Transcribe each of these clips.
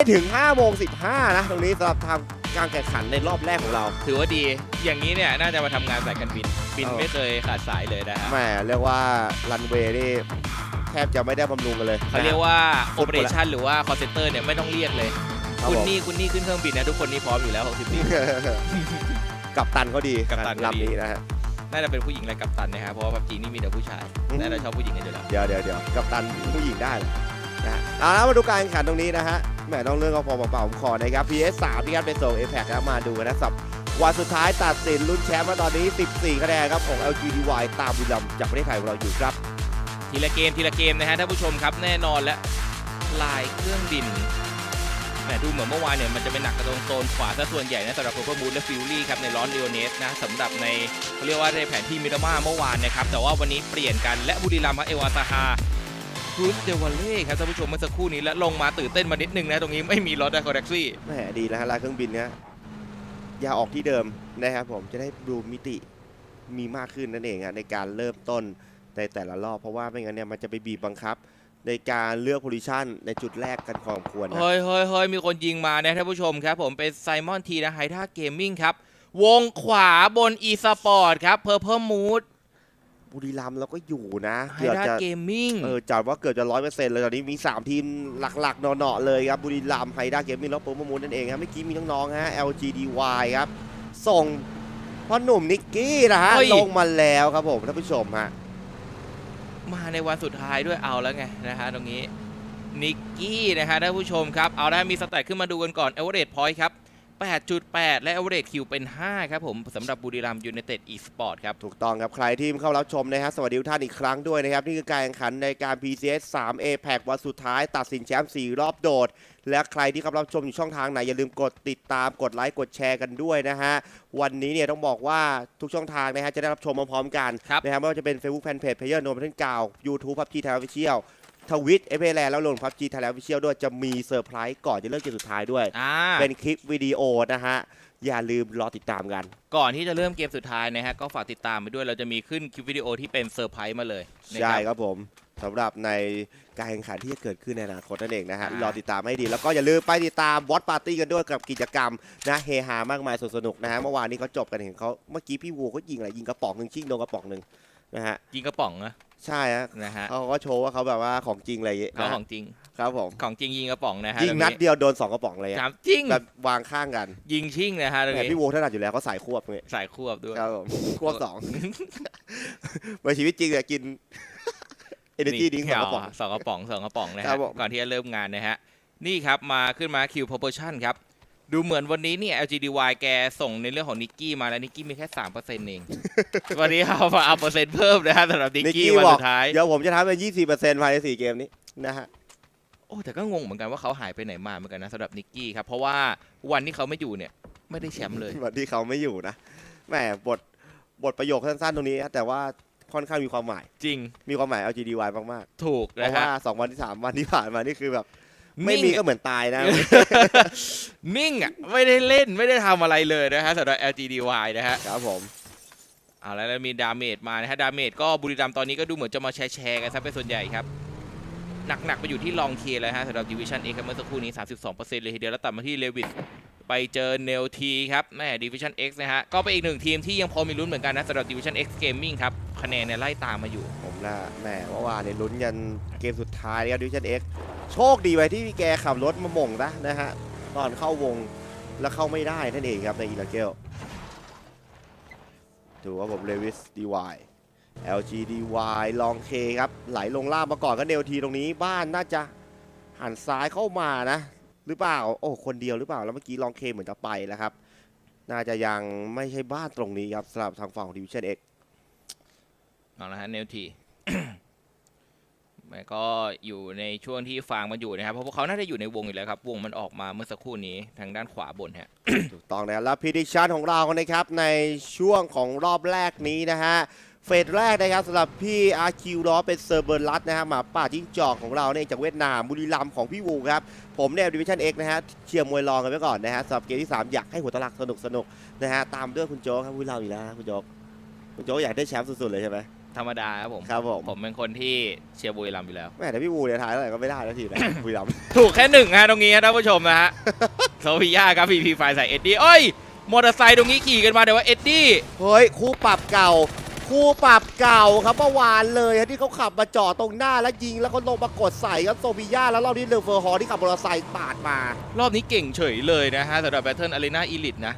ถึง5โมง15 นะ ตรงนี้สำหรับทางการแข่งขันในรอบแรกของเรา ถือว่าดี อย่างนี้เนี่ยน่าจะมาทำงานสายการบิน บินเออ ไม่เคยขาดสายเลยนะฮะแหมเรียกว่ารันเวย์นี่แทบจะไม่ได้บำรุงกันเลยเขาเรียกว่าสุโอดเปหมอดเรละชันหรือว่าคอ l เซนเตอร์เนี่ยไม่ต้องเรียกเลยครับคุณผมนี่คุณนี่ขึ้นเครื่องบินนะทุกคนนี่พร้อมอยู่แล้ว60ปี กับตันเขาดีกัปตันเขาดี ลำนี้นะฮะ น่าจะเป็นผู้หญิงและกัปตันนะฮะเพราะว่าพับจีนี่มีแต่ผู้ชายอืมน่าจะชอบผู้หญิงกันอยู่แล้วเดี๋ยวเดี๋ยวเดี๋ยวกับตันผู้หญิงได้เหรอ นะเอาล้วมาดูการแข่งขันตรงนี้นะฮะแหมต้องเรื่องเอาพอเปล่าๆผมขอนะครับ PS 3ที่ครับไปส่ง a p a c แล้วมาดูนะสับวันสุดท้ายตัดสินรุ่นแชมป์มาตอนนี้ 14 คะแนนครับของ LGDY ตามบุรีรัมย์จากประเทศไทยของเราอยู่ครับ ทีละเกมทีละเกมนะฮะท่านผู้ชมครับแน่นอนและลายเครื่องบินแหมดูเหมือนเมื่อวานเนี่ยมันจะเป็นหนักกระตรงโซนขวาซะส่วนใหญ่นะสำหรับโคเ r อร์มูนและฟิลลี่ครับในร้อนเด o เนสนะสำหรับในเขาเรียกว่าในแผนที่มิรามาเมื่อวานนะครับแต่ว่าวันนี้เปลี่ยนกันและบุรีรัมย์เอวาซาฮา ครูสเดวัลเล่ครับท่านผู้ชมเมื่อสักครู่นี้และลงมาตื่นเต้นมานิดนึงนะ ตรงนี้ไม่มีรถนะคอร์แท็กซี่แหมดีนะฮะลายเครื่องบินเนี้ยอย่าออกที่เดิมนะครับผมจะได้ดูมิติมีมากขึ้นนั่นเองฮะในการเริ่มต้นในแต่ละรอบ เพราะว่าไม่งั้นเนี่ยมันจะไปบีบบังคับ ในการเลือกโพซิชันในจุดแรกกันพอสมควรนะเฮ้ยเฮ้ยเฮ้ยมีคนยิงมานะท่านผู้ชมครับ ผมเป็นไซมอนทีนะไฮท่าเกมมิ่งครับ วงขวาบนอีสปอร์ตครับเพอร์เพ e มูด บุรีรัมย์เราก็อยู่นะไฮเกือบท่าจะเกมมิ่งเออจัดว่าเกือบจะร้อยเปอร์เซ็นต์เลยตอนนี้มี 3 ทีมหลักๆเนาะๆเลยครับบุรีรัมย์ไฮด้าเกมมิ่งแล้วโปรโมมูลนั่นเองครับเมื่อกี้มีน้องๆฮะ LGDY ครับส่งพ่อหนุ่มนิกกี้นะฮะเฮ้ยลงมาแล้วครับผมท่านผู้ชมฮะมาในวันสุดท้ายด้วยเอาแล้วไงนะฮะตรงนี้นิกกี้นะฮะท่านผู้ชมครับเอาได้มีสแตทขึ้นมาดูกันก่อนเอเวอเรสต์พอยต์ครับ 8.8 และเอเวอเรสต์คิวเป็น 5 ครับผมสำหรับบุรีรัมย์ยูไนเต็ดอีสปอร์ตครับ ถูกต้องครับ ใครที่เข้ารับชมนะฮะสวัสดีทุกท่านอีกครั้งด้วยนะครับ นี่คือการแข่งขันในการ PCS 3 a p a c วันสุดท้าย ตัดสินแชมป์4รอบโดด และใครที่เข้ารับชมอยู่ช่องทางไหน อย่าลืมกดติดตามกดไลค์กดแชร์กันด้วยนะฮะ วันนี้เนี่ยต้องบอกว่าทุกช่องทางนะฮะจะได้รับชมพร้อมๆกันครับนะฮะไม่ว่าจะเป็น Facebook Fanpage Player No Pattern กาว YouTube PUBG Thailand Official ทวิตเอเ l แลนแล้วลง PUBG Thailand Official ด้วยจะมีเซอร์ไพรส์ก่อนจะเริ่มเกมสุดท้ายด้วย อ่าเป็นคลิปวิดีโอนะฮะ อย่าลืมรอติดตามกัน ก่อนที่จะเริ่มเกมสุดท้ายนะฮะ ก็ฝากติดตามไปด้วยเราจะมีขึ้นคลิปวิดีโอที่เป็นเซอร์ไพรส์มาเลยนะใช่ครับ ครับผมสำหรับในการแข่งขันที่จะเกิดขึ้นในอนาคตนั่นเองนะฮะ อ่ารอติดตามให้ดี แล้วก็อย่าลืมไปติดตามวอตปาร์ตี้กันด้วยกับกิจกรรมนะเฮฮามากมายสนุกสนุกนะฮะเมื่อวานนี้เขาจบกันเห็นเขาเมื่อกี้พี่วูเขายิงอะไรยิงกระป๋องหนึ่งชิงโดนกระป๋องหนึ่ง นะฮะยิงกระป๋องนะใช่ฮะนะฮะเขาก็โชว์ว่าเขาแบบว่าของจริงอะไรอย่างเงี้ยเขานะของจริงครับผมของจริงยิงกระป๋องนะฮะยิงนัดเดียวโดนสองกระป๋องเลยอะถามจริงแบบวางข้างกัน ยิงชิ่งนะฮะตรงแต่นี้พี่วูถนัดอยู่แล้วเขาสายควบเนี่ยสายควบด้วยครับผมควบสองในชีวิตจริงเนี่ยกินเอเนจีดิ้งสองกระป๋องสองกระป๋องสองกระป๋องนะครัฮะบผมก่อนที่จะเริ่มงานนะฮะนี่ครับมาขึ้นมาคิว proportion ครับ ดูเหมือนวันนี้เนี่ย LGDY แกส่งในเรื่องของนิกกี้มาแล้วนิกกี้มีแค่3%เอง วันนี้เอามาเอาเปอร์เซ็นต์เพิ่มนะฮะสำหรับนิกนิกกี้กี้วันบอสุกดท้าย เดี๋ยวผมจะทำเป็นยี่สิบเปอร์เซ็นต์ภายในสี่เกมนี้นะฮะ โอ้แต่ก็งงเหมือนกันว่าเขาหายไปไหนมาเหมือนกันนะสำหรับนิกกี้ครับ เพราะว่าวันที่เขาไม่อยู่เนี่ย ไม่ได้แชมป์เลยวันที่เขาไม่อยู่นะแหมบทบทประโยคสั้นๆตรงนี้นะแต่ว่าค่อนข้างมีความหมาย จริง มีความหมาย LGDY มากถูกๆเพนะราะฮะว่าสองวันที่สามวันที่ผ่านมานี่คือแบบ ไม่มีนิ่งก็อะเหมือนตายนะ นิ่งอะไม่ได้เล่นไม่ได้ทำอะไรเลยนะฮะสำหรับ LGDY นะฮะครับผมเอาแล้วแล้วมีดาเมจมานะฮะดาเมจก็บุรีรัมย์ตอนนี้ก็ดูเหมือนจะมาแชร์แชร์กันซะเป็นส่วนใหญ่ครับ หนักๆไปอยู่ที่ลองเคเลยฮะสำหรับดิวิชั่นเอครับเมื่อสักครู่นี้ 32%เลยทีเดียวแล้วตัดมาที่เลวิสไปเจอเนลทีครับแม่ดิวิชั่น X นะฮะก็เป็นอีกหนึ่งทีมที่ยังพอมีลุ้นเหมือนกันนะสำหรับดิวิชั่น X Gaming ครับ คะแนนเนี่ยไล่ตามมาอยู่ ผมนะแหมเมื่อวานเนี่ยลุ้นยันเกมสุดท้ายครับดิวิชั่นเอ็กโชคดีไว้ที่พี่แกขับรถมาหม่งนะนะฮะตอนเข้าวงแล้วเข้าไม่ได้นั่นเองครับในอีลาเกลดูว่าผมเลวิสดีว LGDY ลองเคครับ ไหลลงล่างมาก่อนก็เนลทีตรงนี้บ้านน่าจะหันซ้ายเข้ามานะ หรือเปล่า โอ้ คนเดียวหรือเปล่า แล้วเมื่อกี้ลองเคเหมือนจะไปแล้วครับ น่าจะยังไม่ใช่บ้านตรงนี้ครับสำหรับทางฝั่งของดิวิชั่นเอ็ก เอาละฮะเนลทีแม่ก็อยู่ในช่วงที่ฟางมันอยู่นะครับ เพราะพวกเขาน่าจะอยู่ในวงอยู่แล้วครับ วงมันออกมาเมื่อสักครู่นี้ทางด้านขวาบนฮะ ถูกต้องนะครับแล้วพิดิชันของเรานะครับในช่วงของรอบแรกนี้นะฮะ เฟสแรกนะครับสำหรับพี่อาร์คิวรอเป็นเซอร์เบอร์ลัสนะฮะหมาป่าจิ้งจอกของเราเนี่ยจากเวียดนามบุรีรัมย์ของพี่วูครับ ผมเนี่ยดิวิชั่นเอ็กนะฮะเชียร์มวยรองกันไปก่อนนะฮะสำหรับเกมที่ 3 อยากให้หัวตลักสนุกสนุกนะฮะตามด้วยคุณโจ๊กครับบุรีรัมย์อีกแล้วคุณโจ๊กคุณโจ๊กอยากได้แชมป์สุดๆเลยใช่ไหม ธรรมดาครับผม ครับผม ผมเป็นคนที่เชียร์บุรีรัมย์อยู่แล้ว แม่แต่พี่วูเนี่ยทายเท่าไหร่ก็ไม่ได้แล้วทีนะ บุรีรัมย์ถูกแค่หนึ่งฮะตรงนี้ฮะท่านผู้ชมนะฮะ โซฟิยาครับพีพีไฟใส่เอ็ดดี้เอ้ย มอเตอร์ไซค์ตรงนี้ขี่กันมาแต่ว่าเอ็ดดี้ เฮ้ยคู่ปรับเก่า คู่ปรับเก่าครับเมื่อวานเลยฮะที่เขาขับมาจอดตรงหน้าแล้วยิงแล้วก็ลงมากดใส่ครับโซบิย่าแล้วรอบนี้เลอเฟอร์ฮอร์ที่ขับมอเตอร์ไซค์ปาดมา รอบนี้เก่งเฉยเลยนะฮะสำหรับแบทเทิลอารีนาอีลิทนะ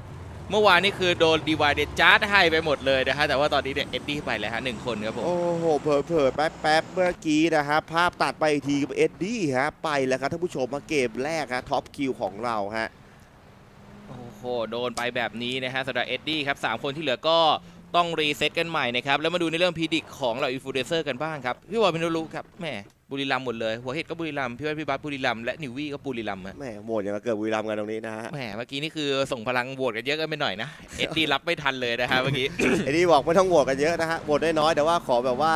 เมื่อวานนี่คือโดนดีวายเดจาร์ดให้ไปหมดเลยนะฮะแต่ว่าตอนนี้เนี่ยเอ็ดดี้ไปแล้วฮะหนึ่งคนครับผม โอ้โหเผลอๆแป๊บๆเมื่อกี้นะฮะภาพตัดไปอีกทีกับเอ็ดดี้ฮะไปแล้วครับท่านผู้ชมมาเกมแรกฮะท็อปคิวของเราฮะ โอ้โห โดนไปแบบนี้นะฮะสำหรับเอ็ดดี้ครับสามคนที่เหลือก็ ต้องรีเซ็ตกันใหม่นะครับ แล้วมาดูในเรื่องพีดิกของเราอินฟลูเอนเซอร์กันบ้างครับ พี่วอลพินรุครับแหมบุรีรัมย์หมดเลย หัวเห็ดก็บุรีรัมย์พี่วัดพี่บัสบุรีรัมย์และนิววี่ก็บุรีรัมย์ฮะแม่โหมดอย่างมาเกิดบุรีรัมย์กันตรงนี้นะฮะแหมเมื่อกี้นี่คือส่งพลังโหวตกันเยอะกันไปหน่อยนะเอ็ดดี้รับไม่ทันเลยนะฮะเมื่อกี้ ไอ้นี่บอกไม่ต้องโหวตกันเยอะนะฮะโหวตน้อยๆแต่ว่าขอแบบว่า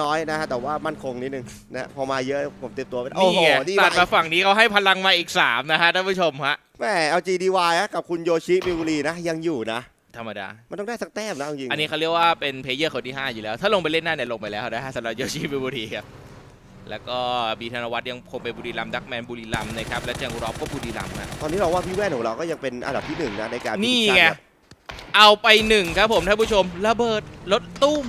น้อยๆนะฮะแต่ว่ามั่นคงนิดนึงนะพอมาเยอะผมเตรียมตัวไปโอ้นี่โหไงนี่ตัดมามาฝั่งนี้เขาให้พลังมาอีก3นะฮะท่านผู้ชมฮะแม่ LGDY ฮะกับคุณโยชิมิบุรีนะยังอยู่นะ ธรรมดา มันต้องได้สักแต้มนะเอาจริงอันนี้เขาเรียกว่าเป็นเพลเยอร์คนที่ 5 อยู่แล้ว ถ้าลงไปเล่นหน้าเนี่ยลงไปแล้วนะฮะสำหรับโยชิบิบุรีครับ แล้วก็บีธนวัฒน์ยังคงเป็นบุรีรัมย์ดักแมนบุรีรัมย์นะครับ และแจงรอบก็บุรีรัมย์นะ ตอนนี้เราว่าพี่แว่นของเราก็ยังเป็นอันดับที่หนึ่งนะในการนี่ prediction ไงครับเอาไปหนึ่งครับผมท่านผู้ชม ระเบิดรถตุ้ม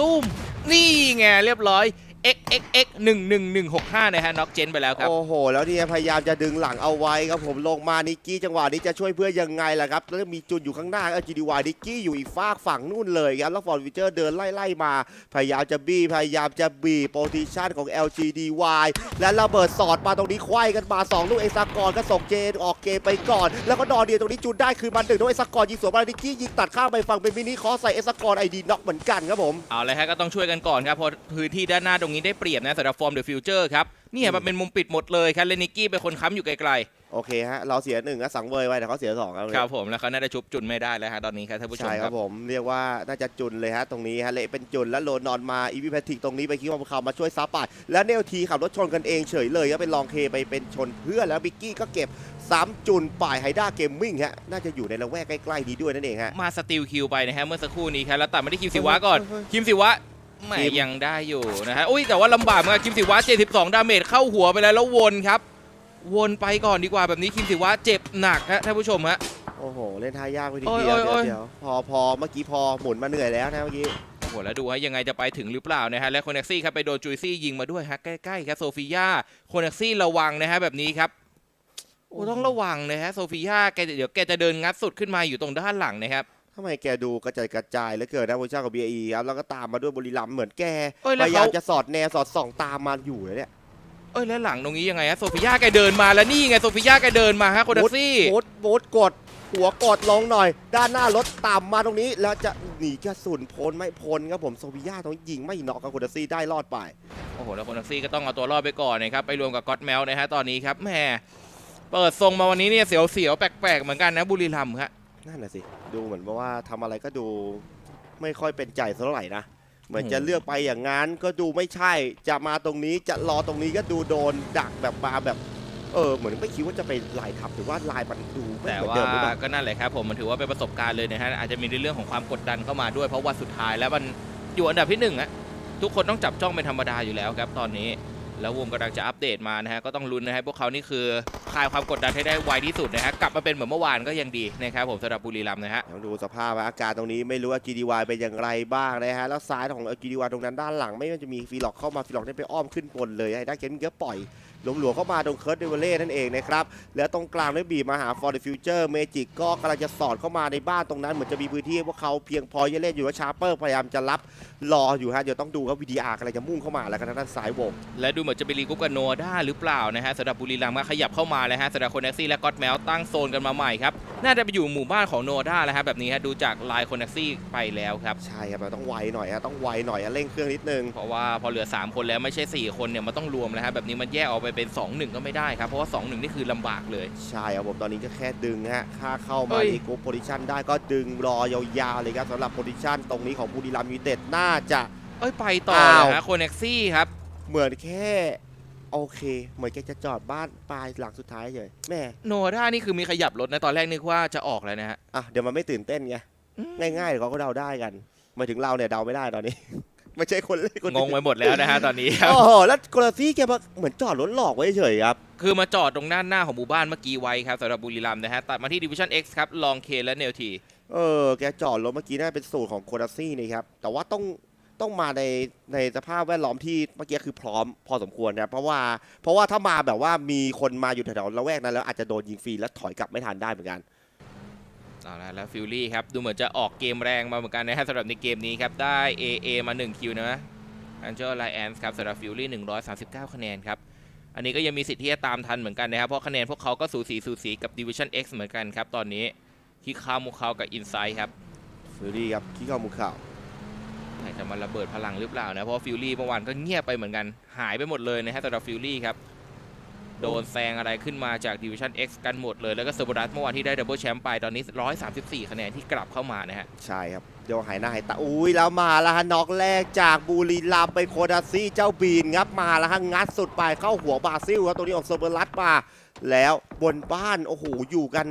ตุ้ม นี่ไงเรียบร้อย x x x 1 1 1 6 5นะฮะน็อกเจนไปแล้วครับ โอ้โห แล้วเนี่ยพยายามจะดึงหลังเอาไว้ครับผมลงมานิกกี้จังหวะนี้จะช่วยเพื่อนยังไงล่ะครับ แล้วมีจุดอยู่ข้างหน้า LGDY นิกกี้อยู่อีกฝากฝั่งนู่นเลยครับแล้วฟอร์ดวิเจอร์เดินไล่ๆมา พยายามจะบี้พยายามจะบีโพซิชันของ LGDY และระเบิดสอดมาตรงนี้ควายกันมาสองลูกเอซากรก็ส่งเจนออกเกมไปก่อน แล้วก็ดอเดียตรงนี้จุดได้คือมันหนึ่งด้วยเอซากรยิงสวนมานิกกี้ยิงตัดข้ามไปฝั่งเป็นมินิคอสใส่เอซากรไอดีน็อกเหมือนกันครับผมเอาเลยฮะก็ต้องช่วยกันก่อนครับเพราะพื้นที่ด้านหน้าตรงนี้ได้เปรียบนะสำหรับฟอร์มเดอะฟิวเจอร์ครับเนี่ยมันเป็นมุมปิดหมดเลยครับเลนิกกี้เป็นคนค้ำอยู่ไกลโอเคฮะ เราเสียหนึ่งก็สังเวยไว้แต่เขาเสียสองครับๆครับผมแล้วเขาน่าจะชุบจุนไม่ได้แล้วฮะตอนนี้ครับท่านผู้ชมใช่คครัรับบผมเรียกว่าน่าจะจุนเลยฮะ ตรงนี้ฮะ เละเป็นจุนแล้วโลนอนมาอีวีแพทริกตรงนี้ไปคิดว่าเขามาช่วยซับไปแล้วเนลทีขับรถชนกันเองเฉยเลยก็เป็นลองเคไปเป็นชนเพื่อนแล้วบิกกี้ก็เก็บซ้ำจุนป่ายไฮด้าเกมมิ่งฮะน่าจะอยู่ในละแวกใกล้ๆนี้ด้วยนั่นเองฮะ มาสติลคิวไปนะฮะเมื่อสักครู่นี้ครับแล้วตัดมาที่คิมสิวะก่อนเฮ้ยคิมสิวะ แหมคิมยังได้อยู่นะฮะอุ้ยแต่ว่าลำบากเหมือนกันคิมสิวะ72ดาเมจเข้าหัวไปแล้วแล้ววนครับ วนไปก่อนดีกว่าแบบนี้คิมสิวะเจ็บหนักฮะท่านผู้ชมฮะ โอ้โห เล่นท่ายากไปทีโอ้ยเดียวโอ้ยเดี๋ยวเดี๋ยวพอพอเมื่อกี้พอหมุนมาเหนื่อยแล้วนะเมื่อกี้โอ้โหแล้วดูฮะยังไงจะไปถึงหรือเปล่านะฮะและโคเน็กซี่ครับไปโดนจุยซี่ยิงมาด้วยฮะใกล้ๆครับโซฟิยาโคเน็กซี่ระวังนะฮะแบบนี้ครับโอ้ต้องระวังนะฮะโซฟิยาแกเดี๋ยวแกจะเดินงัดสุดขึ้นมาอยู่ตรงด้านหลังนะครับ ทำไมแกดูกระจายกระจายเหลือเกินนะโปรชั่นของ BAE ครับแล้วก็ตามมาด้วยบุรีรัมย์เหมือนแกเอ้ยพแล้วยายาเขามจะสอดแนวสอดส่องตามมาอยู่เลยเนี่ยเอ้ยแล้วหลังตรงนี้ยังไงฮะโซฟิยาแกเดินมาแล้วนี่ไงโซฟิยาแกเดินมาฮะโคเน็กซี่ โบดโบดกด หัวกดลงหน่อย ด้านหน้ารถต่ำมาตรงนี้ แล้วจะหนีกระสุนพ้นไม่พ้นครับผมโซบิยาตรงนี้ยิงไม่เนาะกับคุณดัซซี่ได้รอดไป โอ้โห แล้วโคเน็กซี่ก็ต้องเอาตัวรอดไปก่อนนะครับ ไปรวมกับก็อตแมวนะฮะ ตอนนี้ครับแหมเปิดทรงมาวันนี้เนี่ยเสียวๆ แปลกๆ เหมือนกันนะบุรีรัมย์ฮะ นั่นน่ะสิ ดูเหมือนว่าทำอะไรก็ดูไม่ค่อยเป็นใจเท่าไหร่นะ เหมือนจะเลือกไปอย่างนั้นก็ดูไม่ใช่ จะมาตรงนี้จะรอตรงนี้ก็ดูโดนดักแบบมาแบบเออเหมือนไม่คิดว่าจะไปลายทับหรือว่าลายมันดูแต่เหมือนว่าเดิมหรือเปล่าก็นั่นแหละครับผมมันถือว่าเป็นประสบการณ์เลยนะฮะอาจจะมีในเรื่องของความกดดันเข้ามาด้วยเพราะว่าสุดท้ายแล้วมันอยู่อันดับที่หนึ่งอะทุกคนต้องจับจ้องเป็นธรรมดาอยู่แล้วครับตอนนี้ แล้ววงกำลังจะอัปเดตมานะฮะก็ต้องลุ้นนะฮะพวกเขานี่คือคลายความกดดันให้ได้ไวที่สุดนะฮะกลับมาเป็นเหมือนเมื่อวานก็ยังดีนะครับผมสำหรับบุรีรัมย์นะฮะต้องดูสภาพอาการตรงนี้ไม่รู้ว่า GDY เป็นอย่างไรบ้างนะฮะแล้วซ้ายของ GDY ตรงนั้นด้านหลังไม่ว่าจะมีฟีล็อกเข้ามาฟีล็อกได้ไปอ้อมขึ้นบนเลยไอ้ด้าเกมมิ่งก็ปล่อย หลวมๆเข้ามาตรงเคิร์ดเดเวเล่นั่นเองนะครับ แล้วตรงกลางได้บีบมาหา For the Future เมจิกก็กำลังจะสอดเข้ามาในบ้านตรงนั้นเหมือนจะมีพื้นที่ให้พวกเขาเพียงพอจะเล่นอยู่ว่าชาร์เปอร์พยายามจะรับรออยู่ฮะเดี๋ยวต้องดูครับ VDR กำลังจะมุ่งเข้ามาแล้วกันทางด้านซ้ายวงและดูเหมือนจะไปรีกรุ๊ปกับโนด้าหรือเปล่านะฮะสำหรับบุรีรัมย์ก็ขยับเข้ามาแล้วฮะสำหรับคนแท็กซี่และก็อตแมวตั้งโซนกันมาใหม่ครับน่าจะไปอยู่หมู่บ้านของโนด้าแล้วฮะแบบนี้ฮะดูจากลายคนแท็กซี่ไปแล้วครับใช่ครับเราต้องไวหน่อยฮะต้องไวหน่อยฮะเร่งเครื่องนิดนึงเพราะว่าพอเหลือ 3 คนแล้วไม่ใช่ 4 คนเนี่ยมันต้องรวมแล้วฮะแบบนี้มันแยกออกไปเป็น 2 1 ก็ไม่ได้ครับ เพราะว่า 2 1 นี่คือลำบากเลย ใช่ครับผมตอนนี้ก็แค่ดึงฮะค่าเข้าเอ้มายที่กรุ๊ปโพซิชันได้ก็ดึงรอยาวๆเลยครับสำหรับโพซิชันตรงนี้ของบุรีรัมย์ยูไนเต็ดน่าจะ เอ้ย ไปต่ออ้าว นะฮะคนแท็กซี่ครับ เหมือนแค่โอเค เหมือนแกจะจอดบ้านปลายหลังสุดท้ายเฉยแม่โนด้านี่คือมีขยับรถนะ ตอนแรกนึกว่าจะออกแล้วนะฮะ อะเดี๋ยวมันไม่ตื่นเต้นไงอืม ง่ายๆเดี๋ยวเขาก็เดาได้กันหมายถึงเราเนี่ยเดาไม่ได้ตอนนี้ ไม่ใช่คนเล่นคนงงไปหมดแล้วนะฮะตอนนี้ครับ โอ้โหแล้วโกลซี่แกมาเหมือนจอดรถหลอกไว้เฉยครับ คือมาจอดตรงด้านหน้าของหมู่บ้านเมื่อกี้ไว้ครับสำหรับบุรีรัมย์นะฮะตัดมาที่ดิวิชั่น X ครับลองเคและเนลทีเออ แกจอดรถเมื่อกี้น่าเป็นสูตรของโคนาซี่นี่ครับ แต่ว่าต้องต้องมาในในสภาพแวดล้อมที่เมื่อกี้คือพร้อมพอสมควรนะเพราะว่าเพราะว่าถ้ามาแบบว่ามีคนมาอยู่แถวๆละแวกนั้นแล้วอาจจะโดนยิงฟรีแล้วถอยกลับไม่ทันได้เหมือนกัน เอาละแล้วฟิลลี่ครับ ดูเหมือนจะออกเกมแรงมาเหมือนกันนะฮะสำหรับในเกมนี้ครับ ได้ AA มา 1 คิวนะอันเจอร์ไลแอนส์ครับสำหรับฟิลลี่139 คะแนนครับอันนี้ก็ยังมีสิทธิ์ที่จะตามทันเหมือนกันนะครับเพราะคะแนนพวกเขาก็สูสีสูสีกับ Division X เหมือนกันครับ ตอนนี้ที่คามุเขากับอินไซด์ครับฟิลลี่ครับขี้เข้ามุกข่าวอาจจะมาระเบิดพลังหรือเปล่านะเพราะฟิลลี่เมื่อวานก็เงียบไปเหมือนกันหายไปหมดเลยนะฮะสำหรับฟิลลี่ครับ โดนแซงอะไรขึ้นมาจาก Division X กันหมดเลย แล้วก็เซอร์บรัสเมื่อวานที่ได้ดับเบิลแชมป์ไปตอนนี้ 134 คะแนนที่กลับเข้ามานะฮะ ใช่ครับเดี๋ยวหายหน้าหายตาอุ้ยแล้วมาแล้วฮะน็อกแรกจากบุรีรัมย์ไปโคดาซี่เจ้าบีนครับมาแล้วฮะงัดสุดไปเข้าหัวบราซิลครับตัวนี้ออกเซอร์เบอร์ลัสมาแล้วบนบ้านโอ้โหอยู่กัน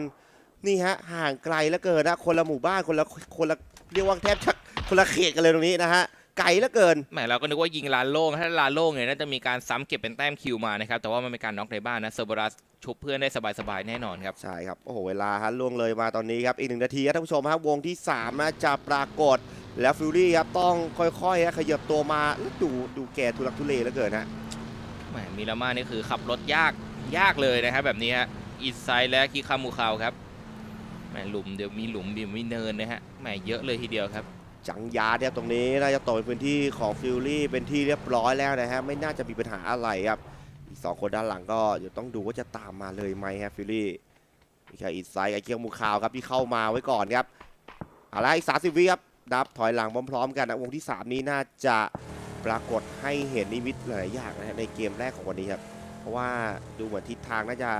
นี่ฮะห่างไกลแล้วเกินนะคนละหมู่บ้านคนละคนละเรียกว่าแทบชักคนละเขตกันเลยตรงนี้นะฮะ ไกลแล้วเกินแหมเราก็นึกว่ายิงลานโล่ง ถ้าลานโล่งเนี่ยน่าจะมีการซ้ำเก็บเป็นแต้มคิวมานะครับ แต่ว่ามันเป็นการน็อกในบ้านนะเซอร์บรัสชุบเพื่อนได้สบายๆแน่นอนครับ ใช่ครับ โอ้โห เวลาฮะล่วงเลยมาตอนนี้ครับ อีกหนึ่งนาทีครับท่านผู้ชมครับวงที่3นะจะปรากฏแล้วฟิลลี่ครับต้องค่อยๆฮะขยับตัวมาแล้วดูดูแกทุลักทุเลเหลือเกินฮะแหมมิรามานี่คือขับรถยากยากเลยนะครับแบบนี้ฮะอินไซด์และคิคามูคาวครับแหมหลุมเดี๋ยวมีหลุมเดี๋ยวมีเนินนะฮะแหมเยอะเลยทีเดียวครับ จังยาเนี่ยตรงนี้น่าจะตกเป็นพื้นที่ของฟิลลี่เป็นที่เรียบร้อยแล้วนะฮะไม่น่าจะมีปัญหาอะไรครับ อีกสองคนด้านหลังก็เดี๋ยวต้องดูว่าจะตามมาเลยไหมฮะฟิลลี่มีแค่อินไซด์กับเกียงมูคาวครับที่เข้ามาไว้ก่อนครับเอาละอีกสามสิบวิครับนับถอยหลังพร้อมๆกันนะวงที่ 3 นี้น่าจะปรากฏให้เห็นนิมิตหลายๆอย่างนะฮะในเกมแรกของวันนี้ครับ เพราะว่าดูเหมือนทิศทางน่าจะ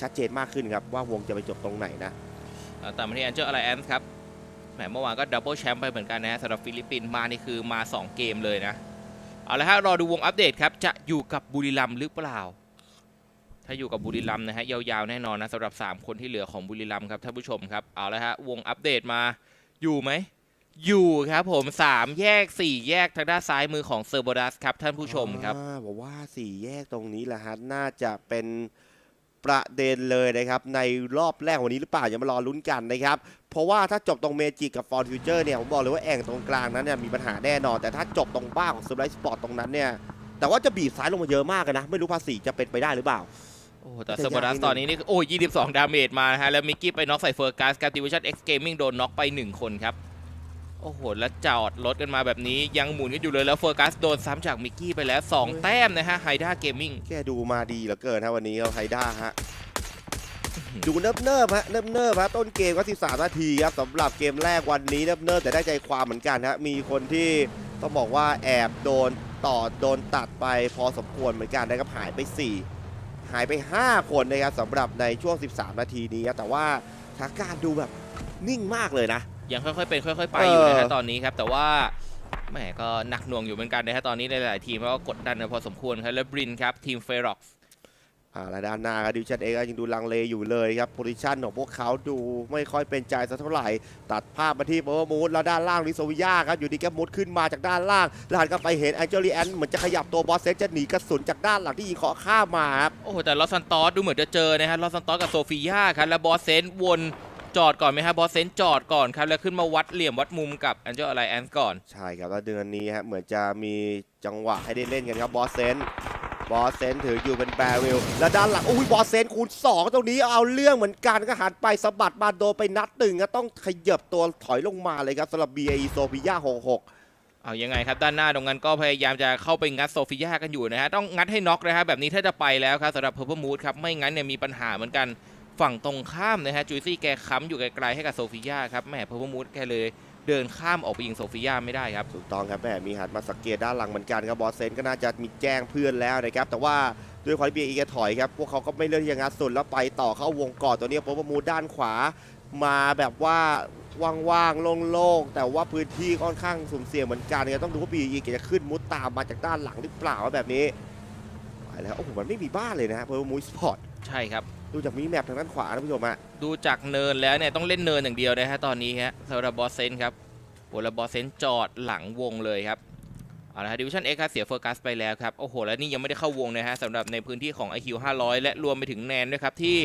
ชัดเจนมากขึ้นครับ ว่าวงจะไปจบตรงไหนนะเอ่อตามมาที่แอนเจอร์อะไรแอนส์ครับ แหมเมื่อวานก็ดับเบิลแชมป์ไปเหมือนกันนะสำหรับฟิลิปปินส์มานี่คือมา 2 เกมเลยนะ เอาละฮะรอดูวงอัปเดตครับ จะอยู่กับบุรีรัมย์หรือเปล่า ถ้าอยู่กับบุรีรัมย์นะฮะยาวๆแน่นอนนะสำหรับ 3 คนที่เหลือของบุรีรัมย์ครับท่านผู้ชมครับเอาละฮะวงอัปเดตมาอยู่ไหมอยู่ครับผม 3 แยก 4 แยกทางด้านซ้ายมือของเซอร์โบดัสครับท่านผู้ชมครับอ่าบอกว่าสี่แยกตรงนี้แหละฮะน่าจะเป็นประเด็นเลยนะครับ ในรอบแรกวันนี้หรือเปล่าอย่ามารอลุ้นกันนะครับ เพราะว่าถ้าจบตรงเมจิกกับฟอร์ฟิวเจอร์เนี่ยผมบอกเลยว่าแอ่งตรงกลางนั้นเนี่ยมีปัญหาแน่นอน แต่ถ้าจบตรงบ้าของเซอร์ไลท์สปอร์ตตรงนั้นเนี่ยแต่ว่าจะบีบซ้ายลงมาเยอะมากเลยนะ ไม่รู้ภาษีจะเป็นไปได้หรือเปล่าโอ้แต่จะเซอร์โบดัสยากนิดนึงตอนนี้นี่โอ้ย22ดาเมจมานะฮะแล้วมิกกี้ไปน็อกใส่เฟอร์กัสกับดิวิชั่น X Gaming โดนน็อกไป1คนครับโอ้โห แล้วจอดรถกันมาแบบนี้ยังหมุนกันอยู่เลยแล้วเฟอร์กัสโดนซ้ำจากมิกกี้ไปแล้ว 2 แต้มนะฮะไฮด้าเกมมิ่งแกดูมาดีเหลือเกินฮะวันนี้เราไทด้าฮะ ดูเนิบเนิบๆฮะเนิบเนิบๆฮะต้นเกมก็13นาทีครับสำหรับเกมแรกวันนี้เนิบเนิบๆแต่ได้ใจความเหมือนกันฮะมีคนที่ต้องบอกว่าแอบโดนต่อโดนตัดไปพอสมควรเหมือนกันนะครับหายไป 4 หายไป 5 คนนะครับสำหรับในช่วง 13 นาทีนี้ครับแต่ว่าสถานการณ์ดูแบบนิ่งมากเลยนะ ยังค่อยๆเป็นค่อยๆ ไปอยู่นะเอฮะอตอนนี้ครับ แต่ว่าแหมก็หนักหน่วงอยู่เหมือนกันนะฮะตอนนี้หลายๆทีมก็กดดันกันพอสมควรครับแล้วบรินครับทีมเฟร็อกอ่า และด้านหน้าครับดิวชันเองก็ยังดูลังเลอยู่เลยครับโพซิชันของพวกเขาดูไม่ค่อยเป็นใจสักเท่าไหร่ ตัดภาพมาที่โบว์มูดแล้วด้านล่างลิโซวิยาครับอยู่ดีแกมุดขึ้นมาจากด้านล่างแล้วหันกลับไปเห็นแองเจลีแอนเหมือนจะขยับตัวบอสเซนจะหนีกระสุนจากด้านหลังที่ยิงเคาะข้ามมาครับโอ้โหแต่ลอสซันตอสดูเหมือนจะเจอนะฮะลอสซันตอสกับโซฟียาครับแล้วบอสเซนวนจอดก่อนไหมฮะบอสเซนจอดก่อนครับแล้วขึ้นมาวัดเหลี่ยมวัดมุมกับแอนเจลอะไรแอนก่อนใช่ครับแล้วเดือนนี้ฮะเหมือนจะมีจังหวะให้ได้เล่นกันครับบอสเซน บอสเซนถืออยู่เป็นแบริลแล้วด้านหลังอุ้ยบอสเซนคูณ 2 ตรงนี้เอาเรื่องเหมือนกันก็หันไปสะบัดมาโดนไปนัดหนึ่งก็ต้องขยับตัวถอยลงมาเลยครับสำหรับ BAE โซฟิยา66เอายังไงครับด้านหน้าตรงนั้นก็พยายามจะเข้าไปงัดโซฟิยากันอยู่นะฮะต้องงัดให้น็อกนะฮะแบบนี้ถ้าจะไปแล้วครับสำหรับเพอร์เพมูดครับไม่งั้นเนี่ยมีปัญหาเหมือนกันฝั่งตรงข้ามนะฮะจุยซี่แกค้ำอยู่ไกลๆให้กับโซฟิยาครับแหมเพอร์เพมูดแกเลย เดินข้ามออกไปยิงโซฟิยาไม่ได้ครับ ถูกต้องครับแม่มีหันมาสังเกตด้านหลังเหมือนกันครับบอสเซนก็น่าจะมีแจ้งเพื่อนแล้วนะครับแต่ว่าด้วยความที่เบียร์อีแกถอยครับพวกเขาก็ไม่เลือกที่จะงัดสุดแล้วไปต่อเข้าวงก่อนตัวนี้โปรโมมูด้านขวา มาแบบว่าว่างๆโล่งๆแต่ว่าพื้นที่ค่อนข้างสุ่มเสี่ยงเหมือนกันนะครับต้องดูว่าบีอีแกจะขึ้นมุดตามมาจากด้านหลังหรือเปล่าแบบนี้ไปแล้วโอ้โหมันไม่มีบ้านเลยนะโปรโมมูสปอร์ตใช่ครับ ดูจากมีแมปทางด้านขวานะผู้ชมฮะดูจากเนินแล้วเนี่ยต้องเล่นเนินอย่างเดียวนะฮะตอนนี้ฮะสำหรับบอสเซนครับโอ้แล้วบอสเซนจอดหลังวงเลยครับเอาละดิวิชั่น X ครับเสียโฟกัสไปแล้วครับ โอ้โห แล้วนี่ยังไม่ได้เข้าวงนะฮะสำหรับในพื้นที่ของ IQ 500 และรวมไปถึงแนนด้วยครับ ที่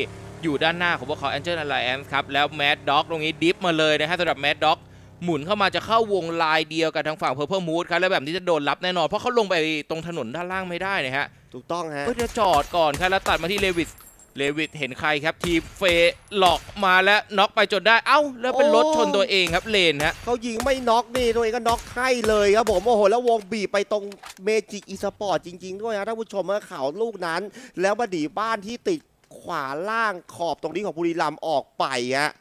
อยู่ด้านหน้าของพวกเขา Angel Alliance ครับ แล้ว Mad Dog ตรงนี้ดิฟมาเลยนะฮะสำหรับ Mad Dog หมุนเข้ามาจะเข้าวงลายเดียวกับทางฝั่ง Purple Mood ครับ แล้วแบบนี้จะโดนรับแน่นอน เพราะเขาลงไปตรงถนนด้านล่างไม่ได้นะฮะถูกต้องฮะก็จะจอดก่อนครับแล้วตัดมาที่เลวิส เลวิสเห็นใครครับทีมเฟย์หลอกมาแล้วน็อกไปจนได้ เอ้า แล้วเป็นรถชนตัวเองครับเลนฮะเขายิงไม่น็อกนี่ตัวเองก็น็อกให้เลยครับผมโอ้โหแล้ววงบีบไปตรงเมจิกอีสปอร์ตจริง ๆ ด้วยนะท่านผู้ชมเมื่อข่าวลูกนั้น แล้วมาดีบ้านที่ติดขวาล่างขอบตรงนี้ของบุรีรัมย์ออกไปฮะ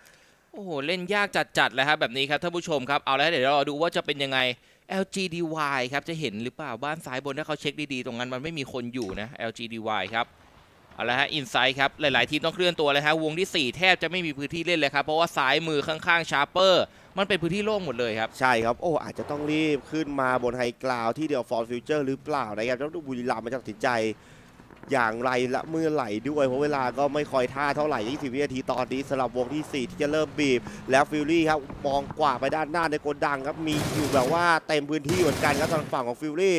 โอ้โห เล่นยากจัดๆเลยครับแบบนี้ครับท่านผู้ชมครับ เอาแล้วเดี๋ยวเราดูว่าจะเป็นยังไง LGDY ครับ จะเห็นหรือเปล่าบ้านซ้ายบนถ้าเขาเช็คดีๆ ตรงนั้นมันไม่มีคนอยู่นะ LGDY ครับ เอาละฮะอินไซด์ครับ หลาย ๆ ทีมต้องเคลื่อนตัวเลยฮะ วงที่ 4 แทบจะไม่มีพื้นที่เล่นเลยครับ เพราะว่าซ้ายมือข้าง ๆ ชาร์เปอร์ มันเป็นพื้นที่โล่งหมดเลยครับ ใช่ครับ โอ้ อาจจะต้องรีบขึ้นมาบนไฮกราวที่เดียวฟอร์ฟิวเจอร์หรือเปล่านะครับแล้วดูบุรีรัมย์มันจะตัดสินใจ อย่างไรละเมื่อไหร่ด้วย เพราะเวลาก็ไม่คอยท่าเท่าไหร่ 20 วินาทีตอนนี้สำหรับวงที่ 4 ที่จะเริ่มบีบ แล้วฟิลลี่ครับมองกว่าไปด้านหน้าในโกดังครับ มีอยู่แบบว่าเต็มพื้นที่เหมือนกันครับทางฝั่งของฟิลลี่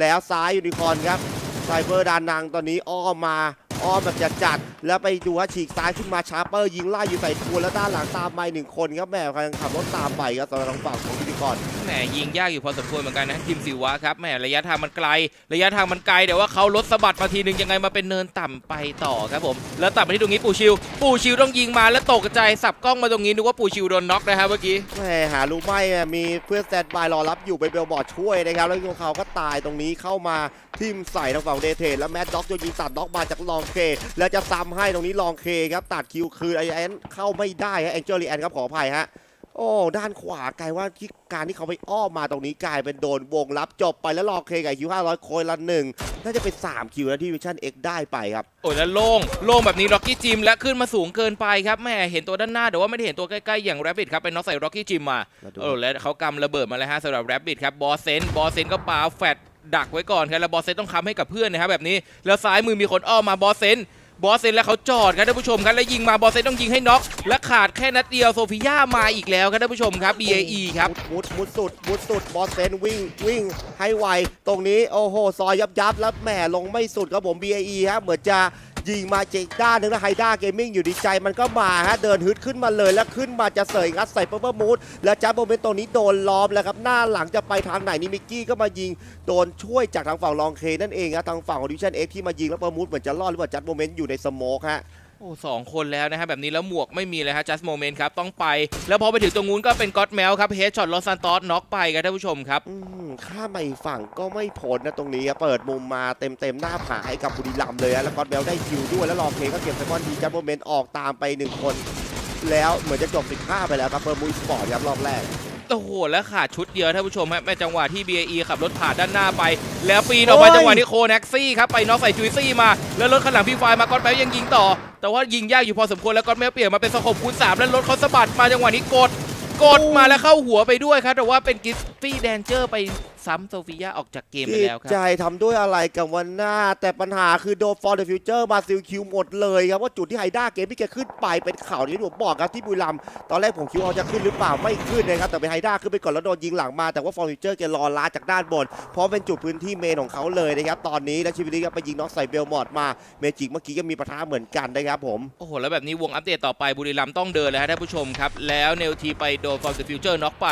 แล้วซ้ายยูนิคอร์นครับ ไซเบอร์ดานนังตอนนี้อ้อมมา อ้อมแบบจะจัดๆแล้วไปดูว่าฉีกซ้ายขึ้นมาชาร์เปอร์ยิงไล่อยู่ใส่ทูนแล้วด้านหลังตามมาอีกหนึ่งคนครับแม่กำลังขับรถตามไปครับสำหรับทางฝั่งของยูนิคอร์นแหมยิงยากอยู่พอสมควรเหมือนกันนะทีมสิวะครับแหมระยะทางมันไกล ระยะทางมันไกลแต่ว่าเขาลดสะบัดมาทีนึงยังไงมาเป็นเนินต่ำไปต่อครับผม แล้วตัดมาที่ตรงนี้ปูชิว ปูชิวต้องยิงมาแล้วตกกระจายสับกล้องมาตรงนี้นึกว่าปูชิวโดนน็อกนะฮะเมื่อกี้แหมหารู้ไหมอะมีเพื่อนแซดบายรอรับอยู่ไปเบลบอร์ดช่วยนะครับแล้วของเขาก็ตายตรงนี้เข้ามาทิมใส่ทางฝั่งเดเทนแล้วแมดด็อกโยนยิงตัดด็อกมาจากลองเค แล้วจะซ้ำให้ตรงนี้ลองเคครับตัดคิวคืนไอแอนเข้าไม่ได้ฮะแองเจลีแอนครับขออภัยฮะโอ้ด้านขวากลายว่าที่การที่เขาไปอ้อมมาตรงนี้กลายเป็นโดนวงรับจบไปแล้วลองเคกับคิว500โคยละหนึ่งน่าจะเป็น3คิวแล้วที่วิชั่น X ได้ไปครับโอ้ยแล้วโล่งโล่งแบบนี้ร็อกกี้จิมและขึ้นมาสูงเกินไปครับแหม่เห็นตัวด้านหน้าแต่ว่าไม่ได้เห็นตัวใกล้ๆอย่างแรบบิทครับเป็นน็อกใส่ร็อกกี้จิมมาแล้วดูเออแล้วเขากำระเบิดมาแล้วฮะสำหรับแรบบิทครับบอสเซนบอสเซนก็ปาแฟด ดักไว้ก่อนครับแล้วบอสเซนต้องค้ำให้กับเพื่อนนะครับแบบนี้แล้วซ้ายมือมีคนอ้อมมาบอสเซนบอสเซนแล้วเขาจอดครับท่านผู้ชมครับแล้วยิงมาบอสเซนต้องยิงให้น็อกและขาดแค่นัดเดียวโซฟิยามาอีกแล้วครับท่านผู้ชมครับ BAE ครับมุดมุดสุดมุดสุดบอสเซนวิ่งวิ่งให้ไวตรงนี้โอ้โหซอยยับยับแล้วแหม่ลงไม่สุดครับผม BAE ครับเหมือนจะ ยิงมาเจกด้านหนึ่งแล้วไฮด้าเกมมิ่งอยู่ดีใจมันก็มาฮะเดินฮึดขึ้นมาเลยแล้วขึ้นมาจะเสยงัดใส่เปอร์เปอร์มูดแล้วจับโมเมนต์ตรงนี้โดนล้อมแล้วครับหน้าหลังจะไปทางไหนนี่มิกกี้ก็มายิงโดนช่วยจากทางฝั่งลองเคนั่นเองครับทางฝั่งของดิวิชั่นเอ็กที่มายิงแล้วเปอร์มูดเหมือนจะรอดหรือว่าจัดโมเมนต์อยู่ในสโมกฮะ โอ้สองคนแล้วนะฮะแบบนี้แล้วหมวกไม่มีเลยฮะ just moment ครับ ต้องไป แล้วพอไปถึงตรงนู้นก็เป็นก็อตแมวครับเฮดช็อตลอสซันตอสน็อกไปครับท่านผู้ชมครับ อืมข้ามมาอีกฝั่งก็ไม่พ้นนะตรงนี้ครับเปิดมุมมาเต็มเต็มๆหน้าผาให้กับบุรีรัมย์เลยฮะแล้วก็เบลได้คิวด้วย แล้วรอเคก็เก็บไซมอนดีจัมโบเมนต์ออกตามไปหนึ่งคน แล้วเหมือนจะจบ15ไปแล้วครับเฟิร์มมุยสปอร์ตครับรอบแรก โอ้โหแล้วขาดชุดเดียวท่านผู้ชมฮะแม่จังหวะที่ BAE ขับรถผ่านด้านหน้าไป แล้วปีนออกมาโอ้ย จังหวะที่โคแน็กซี่ครับไปน็อกใส่จุยซี่มา แล้วรถข้างหลังพี่ไฟล์มาก็อตแมวยังยิงต่อ แต่ว่ายิงยากอยู่พอสมควรแล้วก็อตแมวเปลี่ยนมาเป็นสโคปคูณสามแล้วรถเขาสะบัดมาจังหวะนี้กด กดมาแล้วเข้าหัวไปด้วยครับแต่ว่าเป็นกิฟฟี่แดนเจอร์ไป ซ้ำโซฟิยาออกจากเกมไปจิตแล้วครับ ใจทำด้วยอะไรกับวันหน้า แต่ปัญหาคือโดนฟอร์เดอะฟิวเจอร์มาซิลคิวหมดเลยครับว่าจุดที่ไฮด้าเกมที่แกขึ้นไปเป็นข่าวที่ผมบอกครับที่บุรีรัมย์ตอนแรกผมคิดว่าเขาจะขึ้นหรือเปล่าไม่ขึ้นนะครับแต่เป็นไฮด้าขึ้นไปก่อนแล้วโดนยิงหลังมาแต่ว่าฟอร์ฟิวเจอร์แกรอล้าจากด้านบน เพราะเป็นจุดพื้นที่เมนของเขาเลยนะครับตอนนี้แล้วชีวิตนี้ก็ไปยิงน็อกใส่เบลมอดมาเมจิกเมื่อกี้ก็มีปะทะเหมือนกันนะครับผมโอ้โหแล้วแบบนี้วงอัปเดตต่อไปบุรีรัมย์ต้องเดินเลยฮะท่านผู้ชมครับแล้วเนลทีไปโดนฟอร์มเดอะฟิวเจอร์น็อกไป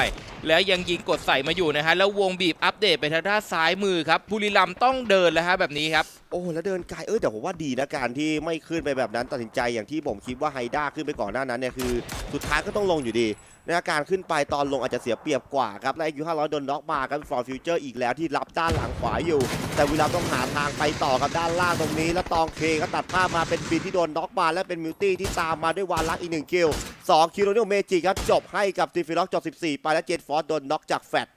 แล้วยังยิงกดใส่มาอยู่นะฮะแล้ววงบีบอัปเดตไปทางด้านซ้ายมือครับบุรีรัมย์ต้องเดินแล้วฮะแบบนี้ครับ โอ้แล้วเดินไกลเออแต่ผมว่าดีนะการที่ไม่ขึ้นไปแบบนั้นตัดสินใจอย่างที่ผมคิดว่าไฮด้าขึ้นไปก่อนหน้านั้นเนี่ยคือ สุดท้ายก็ต้องลงอยู่ดีนะการขึ้นไปตอนลงอาจจะเสียเปรียบกว่าครับและอายุ500โดนน็อกมาครับฟอร์ฟิวเจอร์อีกแล้วที่รับด้านหลังขวาอยู่ แต่เวลาต้องหาทางไปต่อกับด้านล่างตรงนี้ แล้วตองเคก็ตัดภาพมาเป็นบินที่โดนน็อกมาและเป็นมิวตี้ที่ตามมาด้วยวานลักอีกหนึ่งคิวสองคิวโรนิโอเมจิครับจบให้กับซีฟิล็อกจบ14 ไปและเจนฟอร์ดโดนน็อกจากแฟต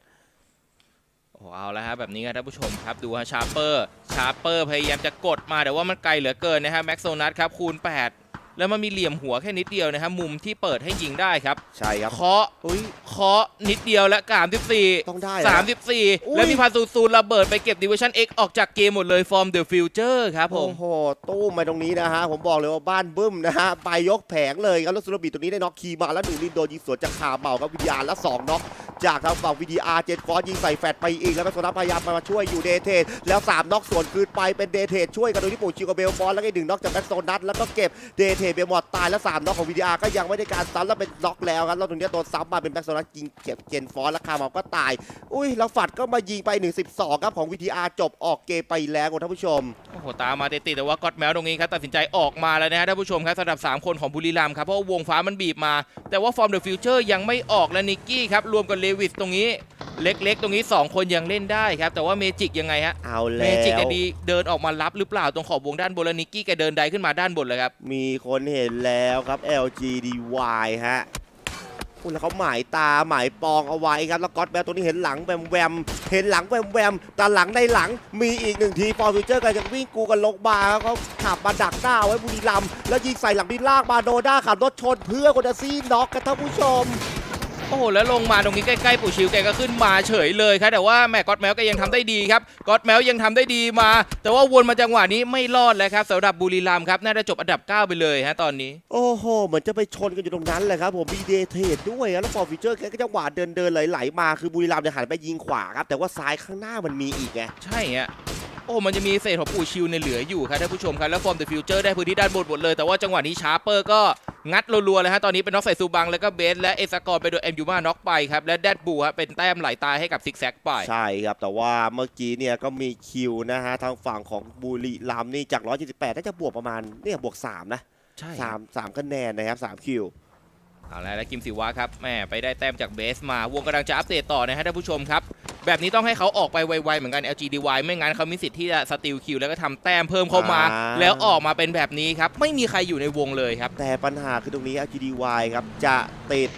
โอ้เอาแล้วฮะแบบนี้ครับท่านผู้ชมครับดูฮะชาร์เปอร์ชาร์เปอร์พยายามจะกดมาแต่ว่ามันไกลเหลือเกินนะฮะแม็กโซนัทครับคูณ 8 แล้วมันมีเหลี่ยมหัวแค่นิดเดียวนะฮะมุมที่เปิดให้ยิงได้ครับ ใช่ครับเคาะอุ้ย เคาะนิดเดียวและกามสิบสี่ต้องได้สามนะสิบสี่อุ้ยแล้วมีพันซูซูนระเบิดไปเก็บดิวิชั่น X ออกจากเกมหมดเลยฟอร์มเดอะฟิวเจอร์ครับผม โอ้โห ตู้มไปตรงนี้นะฮะ ผมบอกเลยว่าบ้านบึ้มนะฮะ ไปยกแผงเลยครับแล้วสุรบีตรงนี้ได้น็อกคีย์มาแล้วหนูรินโดนยิงสวนจากคาเบาครับวิญญาณและ2น็อกจากทางฝั่ง VDR เจนฟอสยิงใส่แฟดไปอีกแล้วก็โซนัสพยายามมาช่วยอยู่เดเทนแล้วสามน็อกสวนคืนไปเป็นเดเทนช่วยกันโดยที่ปู่ชิวกับเบลบอลแล้วก็อีกหนึ่งน็อกจากแบ็กโซนัสแล้วก็เก็บเดเทนเบลมอดตายแล้วสามน็อกของ VDR ก็ยังไม่ได้การซ้ำแล้วเป็นน็อกแล้วครับแล้วตรงเนี้ยโดนซ้ำมาเป็นแบ็กโซนัสยิงเก็บเจนฟอสแล้วคาร์มอก็ตาย อุ้ยแล้วฝัดก็มายิงไป 1-12 ครับของ VTR จบออกเกมไปแล้วคุณท่านผู้ชมโอ้โหตามมาติดๆแต่ว่าก็อตแมวตรงนี้ครับตัดสินใจออกมาแล้วนะฮะท่านผู้ชมครับสำหรับ3คนของบุรีรัมย์ครับเพราะว่าวงฟ้ามันบีบมา แต่ว่าฟอร์มเดอะฟิวเจอร์ยังไม่ออกและนิกกี้ครับรวมกับเลวิสตรงนี้เล็กๆ ตรงนี้ 2 คนยังเล่นได้ครับ แต่ว่าเมจิกยังไงฮะเอาเมแล้วจิกแกดีเดินออกมารับหรือเปล่าตรงขอบวงด้านบนแล้วนิกกี้แกเดินไดขึ้นมาด้านบนเลยครับมีคนนเห็นแล้วครับ LGDY ฮะคุณแล้วเขาหมายตาหมายปองเอาไว้ครับ แล้วก็อตแบลตัวนี้เห็นหลังแวมแวม เห็นหลังแวมแวมแต่หลังในหลังมีอีกหนึ่งทีฟอร์ฟิวเจอร์กันยังวิ่งกูกันลงมาร์เขาขับมาดักหน้าไว้บุรีรัมย์แล้วยิงใส่หลังดินลากมาโดด้าขับรถชนเพื่อคนจะซี่น็อกกันท่านผู้ชม โอ้โหแล้วลงมาตรงนี้ใกล้ๆปู่ชิวแกก็ขึ้นมาเฉยเลยครับแต่ว่าแม่ก็อตแมวก็ยังทำได้ดีครับก็อตแมวยังทำได้ดีมา แต่ว่าวนมาจังหวะนี้ไม่รอดแล้วครับสำหรับบุรีรัมย์ครับน่าจะจบอันดับ 9 ไปเลยฮะตอนนี้ โอ้โหเหมือนจะไปชนกันอยู่ตรงนั้นแหละครับผมมีเดเทดด้วยอะแล้วฟอร์ฟิเจอร์แกก็จังหวะเดินเดินไหลๆมาคือบุรีรัมย์จะหันไปยิงขวาครับแต่ว่าซ้ายข้างหน้ามันมีอีกไงใช่ฮะ โอ้มันจะมีเศษของปู่ชิวในเหลืออยู่ครับท่านผู้ชมครับแล้วฟอร์มเดอะฟิวเจอร์ได้พื้นที่ด้านบนหมดเลย แต่ว่าจังหวะนี้ชาร์เปอร์ก็งัดรัวๆเลยฮะตอนนี้เป็นน็อกใส่ซูบังแล้วก็เบสและเอสกอร์ไปโดนเอ็มยูมาน็อกไปครับและแดดบูฮะเป็นแต้มไหลตายให้กับซิกแซกไป ใช่ครับ แต่ว่าเมื่อกี้เนี่ยก็มีคิวนะฮะทางฝั่งของบุรีรัมย์นี่จาก 178น่าจะบวกประมาณเนี่ยบวก 3 นะใช่3 3คะแนนนะครับ3คิวเอาละแล้วกิมสิวะครับแหม่ไปได้แต้มจากเบสมาวงกำลังจะอัปเดตต่อนะฮะท่านผู้ชมครับ แบบนี้ต้องให้เขาออกไปไวๆเหมือนกัน LGDY ไม่งั้นเขามีสิทธิ์ที่จะสติลคิวแล้วก็ทำแต้มเพิ่มเข้ามา อ่า แล้วออกมาเป็นแบบนี้ครับ ไม่มีใครอยู่ในวงเลยครับ แต่ปัญหาคือตรงนี้ LGDY ครับจะติด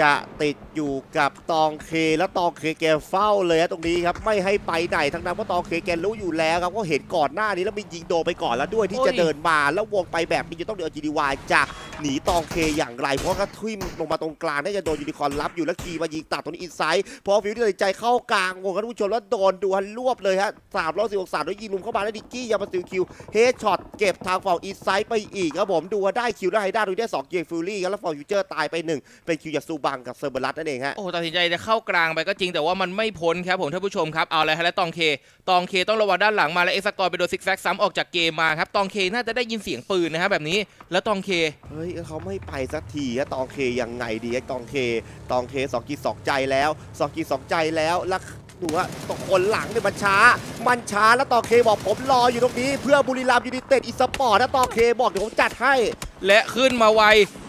จะติดอยู่กับตองเคแล้วตองเคแกเฝ้าเลยฮะตรงนี้ครับไม่ให้ไปไหนทั้งนั้นเพราะตองเคแกรู้อยู่แล้วครับก็เห็นก่อนหน้านี้แล้วมียิงโดนไปก่อนแล้วด้วยที่โอ้ยจะเดินมาแล้ววงไปแบบนี้จะต้องเดือ LGDY จะหนีตองเคอย่างไร เพราะก็ทุ่มลงมาตรงกลางน่าจะโดนยูนิคอร์นรับอยู่แล้วขี่มายิงตัดตรงนี้อินไซด์พอฟิวที่ตัดสินใจเข้ากลางวงครับท่านผู้ชมแล้วโดนดวลรวบเลยฮะสามร้อยสิบองศาแล้วยิงมุมเข้ามาแล้วดิกกี้ยังมาซิลคิวเฮดช็อตเก็บทางฝั่งอีไซด์ไปอีกครับผมดูว่าได้คิวได้ไฮด้าดูได้2เกมฟิลลี่ครับแล้วฟอร์ยูเจอร์ตายไป1เป็นคิวจากซูบังกับเซอร์เบอรัสนั่นเองฮะโอ้ตัดสินใจจะเข้ากลางไปก็จริงแต่ว่ามันไม่พ้นครับผมท่านผู้ชมครับเอาอะไรฮะแล้วตองเคตองเคต้องระวังด้านหลังมาแล้วเอ็กซ์กอร์ไปโดนซิกแซกซ้ำออกจากเกมมาครับตองเคน่าจะได้ยินเสียงปืนนะฮะแบบนี้ แล้วตองเคเฮ้ยเขาไม่ไปสักทีฮะตองเคยังไงดีฮะตองเคตองเคสองกีสองใจแล้วสองกีสองใจแล้วแล้วดูว่าตกคนหลังเนี่ยมันช้า มันช้าแล้วตองเคบอกผมรออยู่ตรงนี้ เพื่อบุรีรัมย์ยูไนิเต็ดอีสปอร์ตนะตองเคบอกเดี๋ยวผมจัดให้ และขึ้นมาไว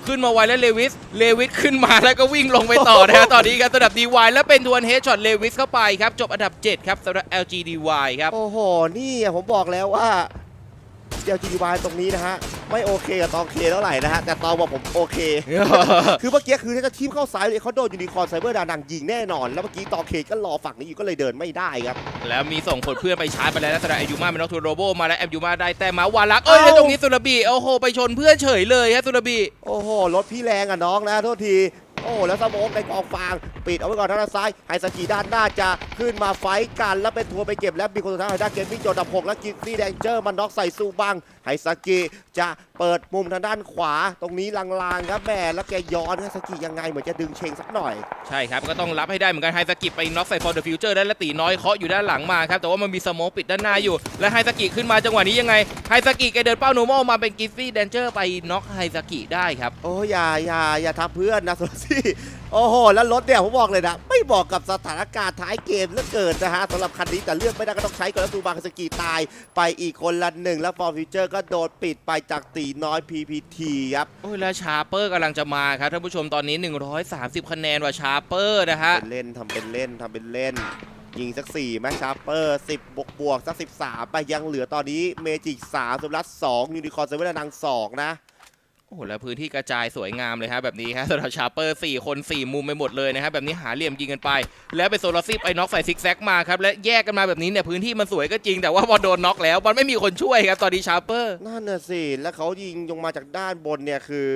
ขึ้นมาไวแล้วเลวิส เลวิสขึ้นมาแล้วก็วิ่งลงไปต่อนะฮะตอนนี้ครับสำหรับ DY แล้วเป็นดวลเฮดช็อตเลวิสเข้าไปครับ จบอันดับ 7 ครับสำหรับ LGDY ครับ โอ้โห นี่อะผมบอกแล้วว่าเดี๋ยวจีวายตรงนี้นะฮะ ไม่โอเคกับตองเคเท่าไหร่นะฮะแต่ตองบอกผมโอเค คือเมื่อกี้คือถ้าจะทีมเข้าซ้ายเลยเขาโดนยูนิคอร์นไซเบอร์ดานังยิงแน่นอน แล้วเมื่อกี้ตองเคก็รอฝั่งนี้อยู่ก็เลยเดินไม่ได้ครับ แล้วมีส่งคนเพื่อนไปชาร์จไปแล้วนะสำหรับแอมยูมาเป็นน็อกทูโรโบมาแล้วแอมยูมาได้แต้มมาวาลักเอ้ยเอ้าแล้วตรงนี้สุรบีโอ้โหไปชนเพื่อนเฉยเลยฮะสุรบีโอ้โหรถพี่แรงอะน้องนะโทษทีโอ้แล้วสโมองในกองฟางปิดเอาไว้ก่อนทางด้านซ้ายไฮสกีด้านหน้าจะขึ้นมาไฟท์กันแล้วเป็นทัวร์ไปเก็บแล้วมีคนสุดท้ายไฮด้านเกมมิ่งโจดับหกแล้วกิฟซี่แดงเจอร์มันน็อกใส่ซูบัง ไฮสกีจะเปิดมุมทางด้านขวาตรงนี้ลางๆครับแม่แล้วแกย้อนไฮสกียังไงเหมือนจะดึงเชงสักหน่อย ใช่ครับ ก็ต้องรับให้ได้เหมือนกันไฮสกิไปน็อกใส่ฟอร์เดอะฟิวเจอร์ได้และตีน้อยเคาะอยู่ด้านหลังมาครับแต่ว่ามันมีสโมกปิดด้านหน้าอยู่ และไฮสกิขึ้นมาจังหวะนี้ยังไงไฮสกิแกเดินเป้าโนมอลมาเป็นกิฟซี่แดนเจอร์ไปน็อกไฮสกิได้ครับโอ้ยอย่าอย่าอย่าทับเพื่อนนะโซซี่โอ้โห แล้วรถเนี่ยผมบอกเลยนะ ไม่บอกกับสถานการณ์ท้ายเกมเหลือเกินนะฮะสำหรับคันนี้แต่เลือกไม่ได้ก็ต้องใช้ก่อนแล้วซูบาคาสกีตายไปอีกคนละหนึ่งแล้วฟอร์ฟิวเจอร์ก็โดนปิดไปจากตีน้อย PPT ครับโอ้ยแล้วชาร์เปอร์กำลังจะมาครับท่านผู้ชมตอนนี้ 130 คะแนนว่าชาร์เปอร์นะฮะเป็นเล่นทำเป็นเล่นทำเป็นเล่นยิงสัก4แมชชาร์เปอร์10บวกบวกสัก 13 ไปยังเหลือตอนนี้เมจิก3สุรัต2ยูนิคอร์นเซเว่นนัง2นะ โอ้โหแล้วพื้นที่กระจายสวยงามเลยฮะแบบนี้ฮะสำหรับชาร์เปอร์4คน4 มุมไปหมดเลยนะฮะแบบนี้หาเหลี่ยมยิงกันไป แล้วเป็นโซลาซี่ไปน็อกใส่ซิกแซกมาครับและแยกกันมาแบบนี้เนี่ยพื้นที่มันสวยก็จริงแต่ว่าพอโดนน็อกแล้วมันไม่มีคนช่วยครับตอนนี้ชาเปอร์นั่นน่ะสิแล้วเขายิงลงมาจากด้านบนเนี่ยคือ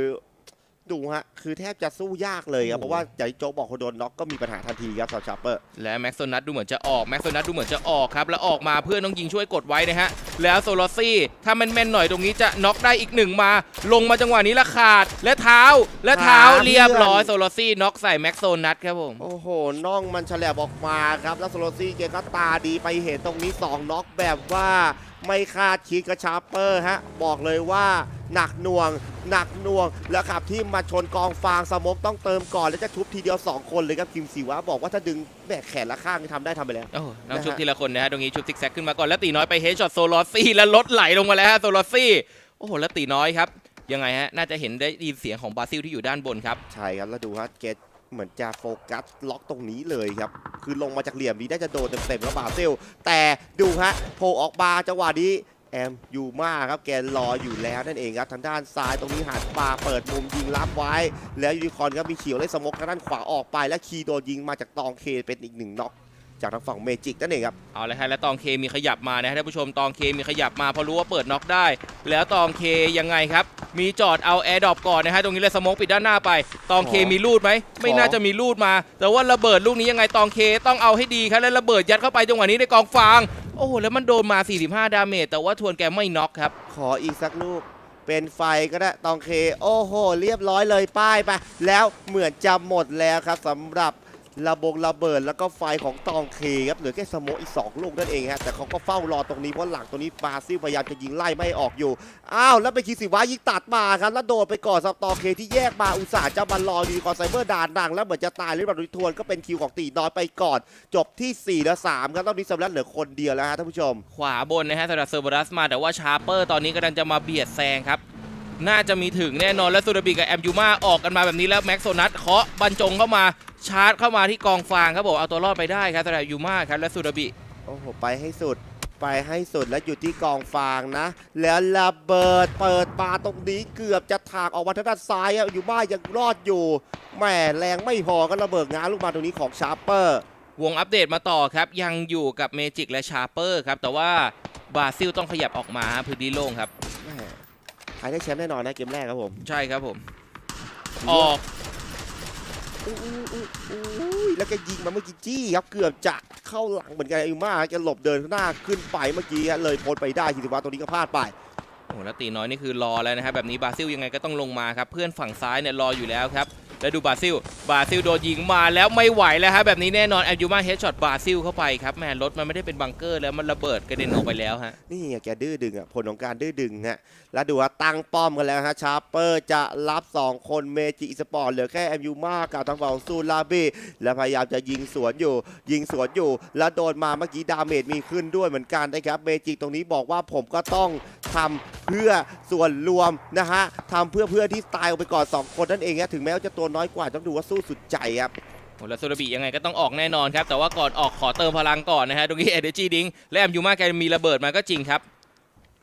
ดูฮะ คือแทบจะสู้ยากเลยครับ เพราะว่าอย่างที่โจ๊กบอกคนโดนน็อกก็มีปัญหาทันทีครับสำหรับชาร์เปอร์ และแม็กโซนัทดูเหมือนจะออกแม็กโซนัทดูเหมือนจะออกครับ แล้วออกมาเพื่อนต้องยิงช่วยกดไว้นะฮะ แล้วโซลอซี่ถ้าแม่นๆหน่อยตรงนี้จะน็อกได้อีกหนึ่งมา ลงมาจังหวะนี้ละขาด และเท้า และเท้าหาเรียบร้อยเพื่อนโซลอซี่น็อกใส่แม็กโซนัทครับผม โอ้โห น่องมันแฉลบออกมาครับ แล้วโซโลซี่เกก็ตาดีไปเห็นตรงนี้2น็อกแบบว่า ไม่คาดคิดกับชาร์เปอร์ฮะบอกเลยว่าหนักหน่วง หนักหน่วง แล้วขับที่มาชนกองฟางสโมกต้องเติมก่อน แล้วจะชุบทีเดียว 2 คนเลยครับคิมซีวะบอกว่าถ้าดึงแบกแขนละข้างทำได้ทำไปแล้วโอ้ต้องนะฮะชุบทีละคนนะฮะตรงนี้ชุบซิกแซกขึ้นมาก่อนแล้วตีน้อยไปเฮดช็อตโซลอซี่แล้วรถไหลลงมาแล้วฮะโซลอซี่โอ้โหแล้วตีน้อยครับยังไงฮะน่าจะเห็นได้ยินเสียงของบราซิลที่อยู่ด้านบนครับใช่ครับแล้วดูฮะเกต เหมือนจะโฟกัสล็อกตรงนี้เลยครับ คือลงมาจากเหลี่ยมนี้ได้จะโดนเต็มๆแล้วบาเซล แต่ดูฮะโผล่ออกมาจังหวะนี้แอมยูมาครับแกรออยู่แล้วนั่นเองครับทางด้านซ้ายตรงนี้หันปาเปิดมุมยิงรับไว้ แล้วยูนิคอนครับมีเขียวเลยสมกทางด้านขวาออกไป และคีโดนยิงมาจากตองเคเป็นอีกหนึ่งน็อก จากทางฝั่งเมจิกนั่นเองครับเอาเลยฮะแล้วตองเคมีขยับมานะฮะท่านผู้ชมตองเคมีขยับมาเพอรู้ว่าเปิดน็อกได้ แล้วตองเคยังไงครับ มีจอดเอาแอร์ดรอปก่อนนะฮะตรงนี้เลยสโมกปิดด้านหน้าไปตองเคขอมีลูดไหมไม่ขอน่าจะมีลูดมา แต่ว่าระเบิดลูกนี้ยังไงตองเคต้องเอาให้ดีครับแล้วระเบิดยัดเข้าไปจังหวะนี้ในกองฟางโอ้โหแล้วมันโดนมา 45 ดาเมจแต่ว่าทวนแกไม่น็อกครับขออีกสักลูกเป็นไฟก็ได้ตองเค โอ้โห เรียบร้อยเลยป้ายไป แล้วเหมือนจะหมดแล้วครับสำหรับ ระบงระเบิดแล้วก็ไฟของตองเคครับเหลือแค่สโมอีก 2 ลูกนั่นเองฮะแต่เขาก็เฝ้ารอตรงนี้เพราะหลังตรงนี้บาซิลพยายามจะยิงไล่ไม่ออกอยู่อ้าวแล้วไปคิดสิวะยิงตัดมาครับแล้วโดนไปก่อนสับตองเคที่แยกมาอุตส่าห์จะมารอยูนิคอนไซเบอร์ดานดังแล้วเหมือนจะตายหรือเปล่าทวนก็เป็นคิวของตีน้อยไปก่อน จบที่ 4 และ3ครับตอนนี้สำหรับเหลือคนเดียวแล้วฮะท่านผู้ชม ขวาบนนะฮะสำหรับเซอร์เบรัสมาแต่ว่าชาร์เปอร์ตอนนี้กำลังจะมาเบียดแซงครับ น่าจะมีถึงแน่นอนแล้วซูราบิกับแอมยูมาออกกันมาแบบนี้แล้วแม็กโซนัทเคาะบรรจงเข้ามาชาร์จเข้ามาที่กองฟางครับผมเอาตัวรอดไปได้ครับสำหรับยูมาครับและซูราบิโอ้โหไปให้สุดไปให้สุดแล้วอยู่ที่กองฟางนะ แล้วระเบิดเปิดปาตรงนี้เกือบจะถากออกมาทางด้านซ้ายอะอยู่บ้านยังรอดอยู่แหม่แรงไม่พอก็ระเบิดง้างลูกมาตรงนี้ของชาร์เปอร์ วงอัปเดตมาต่อครับ ยังอยู่กับเมจิกและชาร์เปอร์ครับ แต่ว่าบราซิลต้องขยับออกมาฮะพื้นที่โล่งครับ แหม่ใครได้แชมป์แน่นอนนะเกมแรกครับผมใช่ครับผมออกอู้อู้อู้อู้แล้วก็ยิงมาเมื่อกี้จี้ครับเกือบจะเข้าหลังเหมือนกันอายุมาแกหลบเดินหน้าขึ้นไปเมื่อกี้ฮะเลยพ้นไปได้ทีสิวะตรงนี้ก็พลาดไปโอ้โหแล้วตีน้อยนี่คือรอแล้วนะครับแบบนี้บราซิลยังไงก็ต้องลงมาครับเพื่อนฝั่งซ้ายเนี่ยรออยู่แล้วครับ แล้วดูบาซิล บาซิลโดนยิงมาแล้วไม่ไหวแล้วฮะแบบนี้แน่นอนแอมยูมาเฮดช็อตบาซิลเข้าไปครับแม่รถมันไม่ได้เป็นบังเกอร์แล้วมันระเบิดกระเด็นออกไปแล้วฮะนี่แกดื้อดึงอะผลของการดื้อดึงฮะแล้วดูว่าตั้งป้อมกันแล้วฮะชาร์เปอร์จะรับ 2 คนเมจิสปอร์ตเหลือแค่แอมยูมากับทางฝั่งซูลาบีแล้วพยายามจะยิงสวนอยู่ ยิงสวนอยู่ แล้วโดนมาเมื่อกี้ดาเมจมีขึ้นด้วยเหมือนกันนะครับเมจิตรงนี้บอกว่าผมก็ต้องทำเพื่อส่วนรวมนะฮะทำเพื่อเพื่อที่ตายออกไปก่อน2คนนั่นเองฮะถึงแม้ว่าจะตัวน้อยกว่าต้องดูว่าสู้สุดใจครับโอ้แล้วโซรบิยังไงก็ต้องออกแน่นอนครับ แต่ว่าก่อนออกขอเติมพลังก่อนนะฮะตรงนี้เอเดจีดิงและแอมยูมาแกมีระเบิดมาก็จริงครับ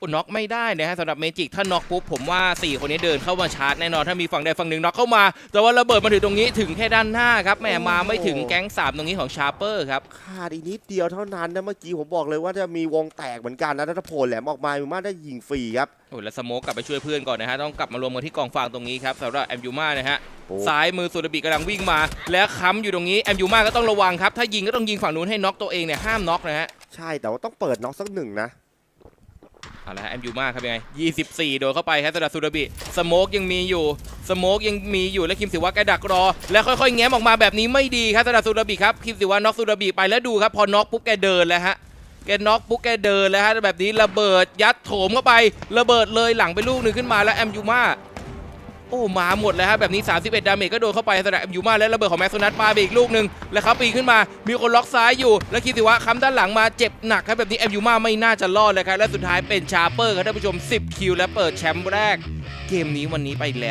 อ้น็อกไม่ได้นะฮะสำหรับเมจิกถ้าน็อกปุ๊บผมว่า 4 คนนี้เดินเข้ามาชาร์จแน่นอนถ้ามีฝั่งใดฝั่งหนึ่งน็อกเข้ามา แต่ว่าระเบิดมาถึงตรงนี้ถึงแค่ด้านหน้าครับแหมมาไม่ถึงแก๊งสามตรงนี้ของชาร์เปอร์ครับขาดอีกนิดเดียวเท่านั้นนะเมื่อกี้ผมบอกเลยว่าจะมีวงแตกเหมือนกันนะถ้าโผล่แหลมออกมาอยู่มาได้ยิงฟรีครับโอ้แล้วสโมกกลับไปช่วยเพื่อนก่อนนะฮะต้องกลับมารวมกันที่กองฟางตรงนี้ครับสำหรับแอมยูมานะฮะโอ้ซ้ายมือสุดบิกำลังวิ่งมา แล้วค้ำอยู่ตรงนี้แอมยูมาก็ต้องระวังครับถ้ายิงก็ต้องยิงฝั่งนู้นให้น็อกตัวเองเนี่ยห้ามน็อกนะฮะใช่แต่ว่าต้องเปิดน็อกสักหนึ่งนะ เอาละฮะแอมยูมาครับยังไง 24 โดนเข้าไปครับสำหรับสุรบิสโมกยังมีอยู่สโมกยังมีอยู่และคิมสิวะแกดักรอ แล้วค่อยๆแง้มออกมาแบบนี้ไม่ดีครับสำหรับสุรบิครับคิมสิวะน็อกสุรบิไปแล้วดูครับพอน็อกปุ๊บแกเดินแล้วฮะแกน็อกปุ๊บแกเดินแล้วฮะแบบนี้ระเบิดยัดโถมเข้าไประเบิดเลยหลังไปลูกหนึ่งขึ้นมาแล้วแอมยูมา โอ้มาหมดแล้วฮะแบบนี้ 31 ดาเมจก็โดนเข้าไปสำหรับแอยูมาแล้วระเบิดของแม็กซ์โซนัสปาไปอีกลูกหนึ่งแล้วเขาปีขึ้นมามีคนล็อกซ้ายอยู่ แล้วคิดสิว่าค้ำด้านหลังมาเจ็บหนักครับแบบนี้แอมยูมาไม่น่าจะรอดเลยครับและสุดท้ายเป็นชาเปอร์ครับท่านผู้ชม 10 คิวและเปิดแชมป์แรก เกมนี้วันนี้ไปแล้ว